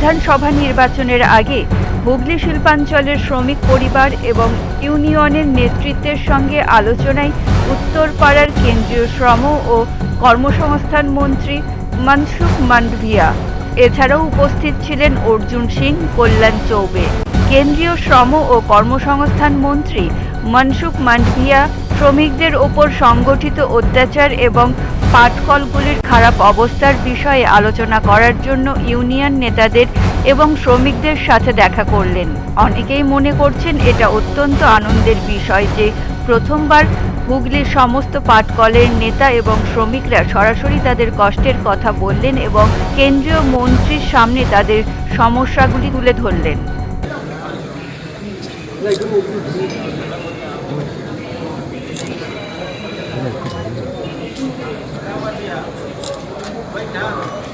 বিধানসভা নির্বাচনের আগে হুগলি শিল্পাঞ্চলের শ্রমিক পরিবার এবং ইউনিয়নের নেতৃত্বের সঙ্গে আলোচনায় উত্তরপাড়ার কেন্দ্রীয় শ্রম ও কর্মসংস্থান মন্ত্রী মনসুখ মান্ডভিয়া। এছাড়াও উপস্থিত ছিলেন অর্জুন সিং, কল্যাণ চৌবে। কেন্দ্রীয় শ্রম ও কর্মসংস্থান মন্ত্রী মনসুখ মান্ডভিয়া শ্রমিকদের ওপর সংগঠিত অত্যাচার এবং পাটকলগুলির খারাপ অবস্থার বিষয়ে আলোচনা করার জন্য ইউনিয়ন নেতাদের এবং শ্রমিকদের সাথে দেখা করলেন। অনেকেই মনে করছেন এটা অত্যন্ত আনন্দের বিষয় যে প্রথমবার হুগলির সমস্ত পাটকলের নেতা এবং শ্রমিকরা সরাসরি তাদের কষ্টের কথা বললেন এবং কেন্দ্রীয় মন্ত্রীর সামনে তাদের সমস্যাগুলি তুলে ধরলেন। 过来，快点。